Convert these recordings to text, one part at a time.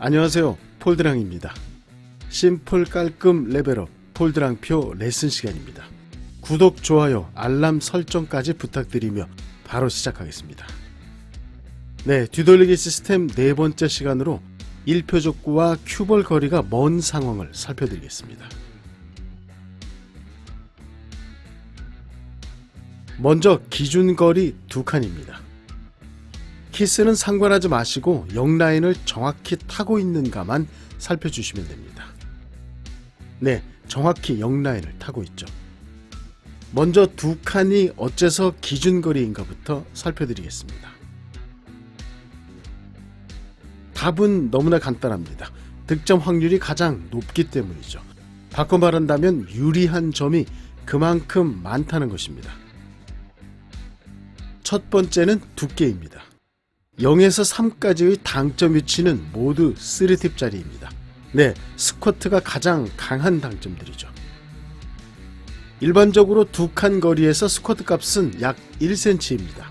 안녕하세요. 폴드랑입니다. 심플 깔끔 레벨업 폴드랑표 레슨 시간입니다. 구독, 좋아요, 알람 설정까지 부탁드리며 바로 시작하겠습니다. 네, 뒤돌리기 시스템 네 번째 시간으로 1표 족구와 큐벌 거리가 먼 상황을 살펴드리겠습니다. 먼저 기준 거리 두 칸입니다. 키스는 상관하지 마시고 영라인을 정확히 타고 있는가만 살펴주시면 됩니다. 네, 정확히 영라인을 타고 있죠. 먼저 두 칸이 어째서 기준거리인가부터 살펴드리겠습니다. 답은 너무나 간단합니다. 득점 확률이 가장 높기 때문이죠. 바꿔 말한다면 유리한 점이 그만큼 많다는 것입니다. 첫 번째는 두께입니다. 0에서 3까지의 당점 위치는 모두 3팁짜리입니다. 네, 스쿼트가 가장 강한 당점들이죠. 일반적으로 두 칸 거리에서 스쿼트 값은 약 1cm입니다.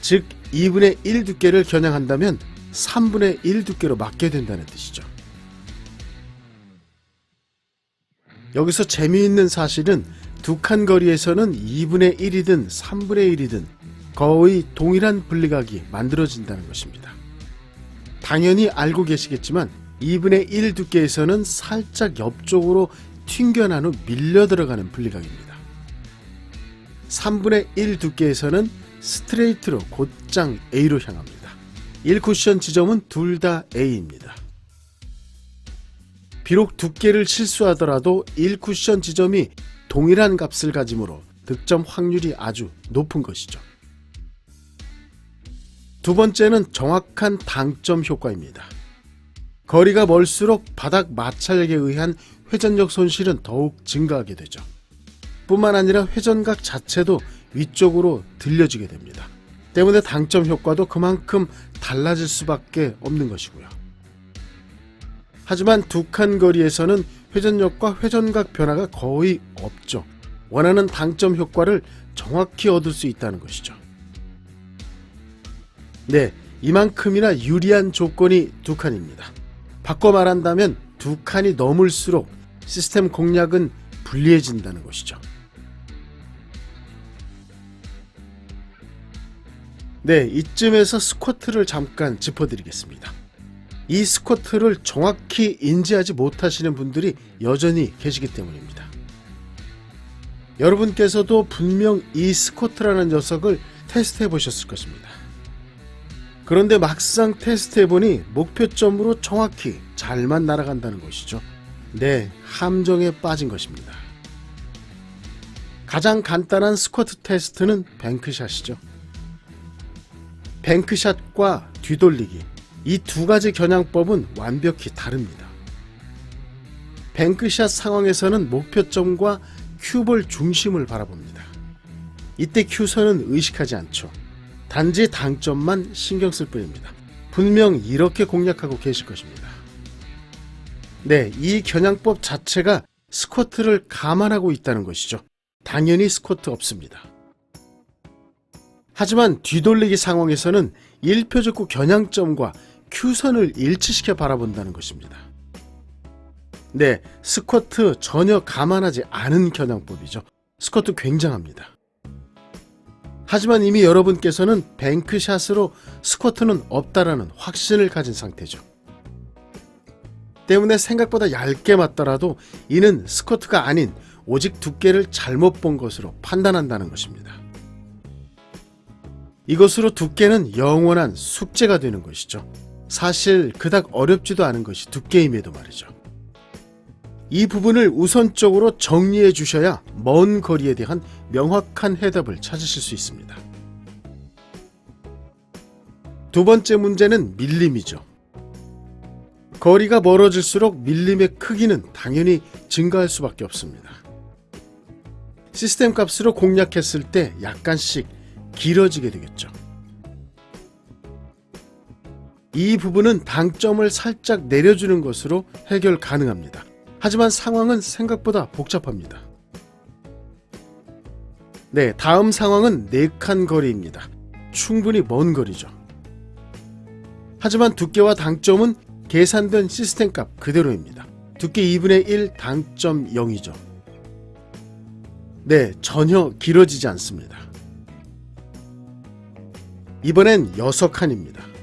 즉 2분의 1 두께를 겨냥한다면 3분의 1 두께로 맞게 된다는 뜻이죠. 여기서 재미있는 사실은 두 칸 거리에서는 2분의 1이든 3분의 1이든 거의 동일한 분리각이 만들어진다는 것입니다. 당연히 알고 계시겠지만 2분의 1 두께에서는 살짝 옆쪽으로 튕겨난 후 밀려 들어가는 분리각입니다. 3분의 1 두께에서는 스트레이트로 곧장 A로 향합니다. 1쿠션 지점은 둘 다 A입니다. 비록 두께를 실수하더라도 1쿠션 지점이 동일한 값을 가지므로 득점 확률이 아주 높은 것이죠. 두 번째는 정확한 당점 효과입니다. 거리가 멀수록 바닥 마찰력에 의한 회전력 손실은 더욱 증가하게 되죠. 뿐만 아니라 회전각 자체도 위쪽으로 들려지게 됩니다. 때문에 당점 효과도 그만큼 달라질 수밖에 없는 것이고요. 하지만 두 칸 거리에서는 회전력과 회전각 변화가 거의 없죠. 원하는 당점 효과를 정확히 얻을 수 있다는 것이죠. 네, 이만큼이나 유리한 조건이 두 칸입니다. 바꿔 말한다면 두 칸이 넘을수록 시스템 공략은 불리해진다는 것이죠. 네, 이쯤에서 스쿼트를 잠깐 짚어드리겠습니다. 이 스쿼트를 정확히 인지하지 못하시는 분들이 여전히 계시기 때문입니다. 여러분께서도 분명 이 스쿼트라는 녀석을 테스트해 보셨을 것입니다. 그런데 막상 테스트해보니 목표점으로 정확히 잘만 날아간다는 것이죠. 네, 함정에 빠진 것입니다. 가장 간단한 스쿼트 테스트는 뱅크샷이죠. 뱅크샷과 뒤돌리기, 이 두 가지 겨냥법은 완벽히 다릅니다. 뱅크샷 상황에서는 목표점과 큐볼 중심을 바라봅니다. 이때 큐선은 의식하지 않죠. 단지 당점만 신경 쓸 뿐입니다. 분명 이렇게 공략하고 계실 것입니다. 네, 이 겨냥법 자체가 스쿼트를 감안하고 있다는 것이죠. 당연히 스쿼트 없습니다. 하지만 뒤돌리기 상황에서는 1표적구 겨냥점과 큐선을 일치시켜 바라본다는 것입니다. 네, 스쿼트 전혀 감안하지 않은 겨냥법이죠. 스쿼트 굉장합니다. 하지만 이미 여러분께서는 뱅크샷으로 스쿼트는 없다라는 확신을 가진 상태죠. 때문에 생각보다 얇게 맞더라도 이는 스쿼트가 아닌 오직 두께를 잘못 본 것으로 판단한다는 것입니다. 이것으로 두께는 영원한 숙제가 되는 것이죠. 사실 그닥 어렵지도 않은 것이 두께임에도 말이죠. 이 부분을 우선적으로 정리해 주셔야 먼 거리에 대한 명확한 해답을 찾으실 수 있습니다. 두 번째 문제는 밀림이죠. 거리가 멀어질수록 밀림의 크기는 당연히 증가할 수밖에 없습니다. 시스템 값으로 공략했을 때 약간씩 길어지게 되겠죠. 이 부분은 당점을 살짝 내려주는 것으로 해결 가능합니다. 하지만 상황은 생각보다 복잡합니다. 네, 다음 상황은 4칸 거리입니다. 충분히 먼 거리죠. 하지만 두께와 당점은 계산된 시스템 값 그대로입니다. 두께 2분의 1 당점 0이죠. 네, 전혀 길어지지 않습니다. 이번엔 6칸입니다.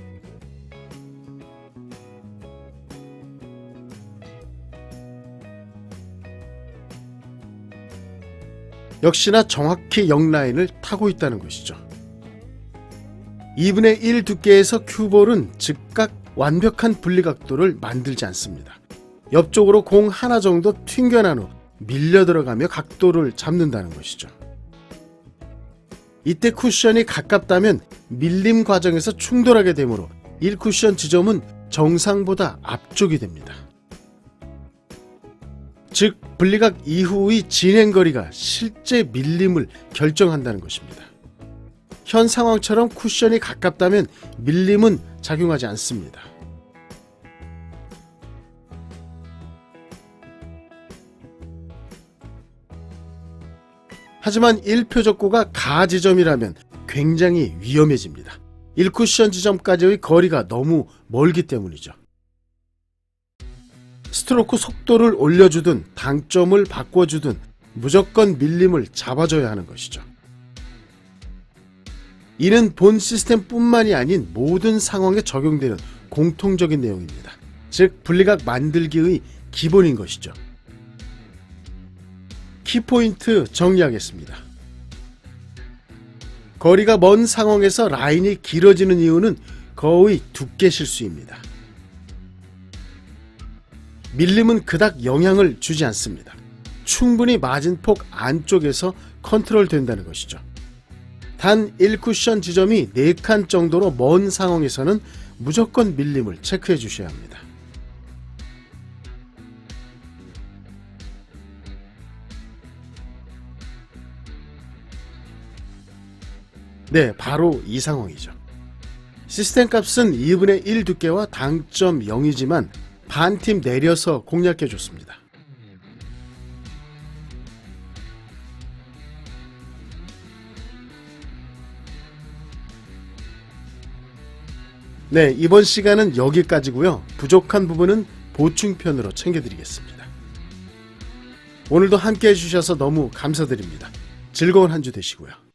역시나 정확히 0라인을 타고 있다는 것이죠. 2분의 1 두께에서 큐볼은 즉각 완벽한 분리각도를 만들지 않습니다. 옆쪽으로 공 하나 정도 튕겨난 후 밀려 들어가며 각도를 잡는다는 것이죠. 이때 쿠션이 가깝다면 밀림 과정에서 충돌하게 되므로 1쿠션 지점은 정상보다 앞쪽이 됩니다. 즉 분리각 이후의 진행거리가 실제 밀림을 결정한다는 것입니다. 현 상황처럼 쿠션이 가깝다면 밀림은 작용하지 않습니다. 하지만 1표적구가 가 지점이라면 굉장히 위험해집니다. 1쿠션 지점까지의 거리가 너무 멀기 때문이죠. 스트로크 속도를 올려주든 당점을 바꿔주든 무조건 밀림을 잡아줘야 하는 것이죠. 이는 본 시스템뿐만이 아닌 모든 상황에 적용되는 공통적인 내용입니다. 즉 분리각 만들기의 기본인 것이죠. 키포인트 정리하겠습니다. 거리가 먼 상황에서 라인이 길어지는 이유는 거의 두께 실수입니다. 밀림은 그닥 영향을 주지 않습니다. 충분히 마진폭 안쪽에서 컨트롤 된다는 것이죠. 단 1쿠션 지점이 4칸 정도로 먼 상황에서는 무조건 밀림을 체크해 주셔야 합니다. 네, 바로 이 상황이죠. 시스템 값은 2분의 1 두께와 당점 0이지만 반팀 내려서 공략해 줬습니다. 네, 이번 시간은 여기까지고요. 부족한 부분은 보충편으로 챙겨드리겠습니다. 오늘도 함께 해주셔서 너무 감사드립니다. 즐거운 한 주 되시고요.